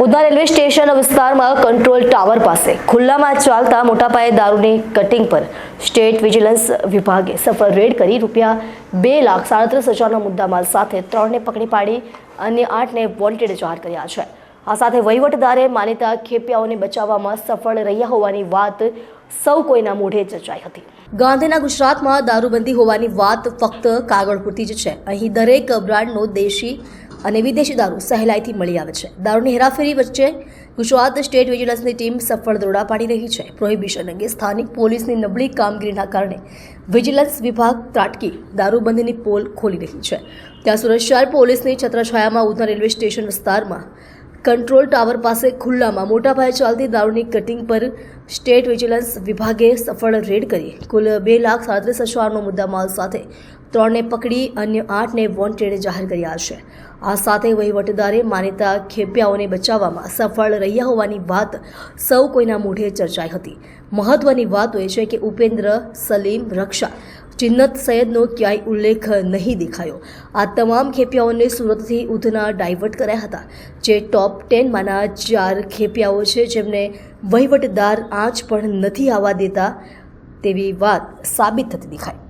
Udhna railway station વિસ્તારમાં control tower પાસે ખુલ્લામાં ચાલતા મોટા પાયે દારૂની કટિંગ પર સ્ટેટ વિજિલન્સ વિભાગે સફળ રેડ કરી રૂપિયા બે લાખ સાડત્રીસ હજારના મુદ્દામાલ સાથે ત્રણને પકડી પાડી અને આઠને વોન્ટેડ જાહેર કર્યા છે. આ સાથે વહીવટદારે માન્યતા ખેપિયાઓને બચાવવામાં સફળ રહ્યા હોવાની વાત સૌ કોઈના મોઢે ચર્ચાઈ હતી. ગાંધીના ગુજરાતમાં દારૂબંધી હોવાની વાત ફક્ત કાગળ પૂરતી જ છે. અહીં દરેક બ્રાન્ડનો દેશી અને વિદેશી દારૂ સહેલાઈથી મળી આવે છે. દારૂની હેરાફેરી વચ્ચે ગુજરાત સ્ટેટ વિજિલન્સની ટીમ સફળ દરોડા પાડી રહી છે. પ્રોહિબિશન અંગે સ્થાનિક પોલીસની નબળી કામગીરીના કારણે વિજિલન્સ વિભાગ ત્રાટકી દારૂબંધીની પોલ ખોલી રહી છે. ત્યાં સુરત શહેર પોલીસની છત્રછાયામાં ઉધના રેલવે સ્ટેશન વિસ્તારમાં કંટ્રોલ ટાવર પાસે ખુલ્લામાં મોટા પાયે ચાલતી દારૂની કટિંગ પર સ્ટેટ વિજિલન્સ વિભાગે સફળ રેડ કરી. કુલ બે લાખ સાડત્રીસ હજારનો મુદ્દામાલ સાથે ત્રણને પકડી અન્ય આઠને વોન્ટેડ જાહેર કર્યા છે. આ સાથે વહીવટદારે માનીતા ખેપિયાઓને બચાવવામાં સફળ રહ્યા હોવાની વાત સૌ કોઈના મોઢે ચર્ચાઈ હતી. મહત્વની વાત એ છે કે ઉપેન્દ્ર, સલીમ, રક્ષા ચિન્નત સૈયદનો ક્યાંય ઉલ્લેખ નહીં દેખાયો. આ તમામ ખેપિયાઓને સુરતથી ઉધના ડાયવર્ટ કર્યા હતા. જે ટોપ ટેનમાંના ચાર ખેપિયાઓ છે જેમને વહીવટદાર આંચ પણ નથી આવવા દેતા તેવી વાત સાબિત થતી દેખાય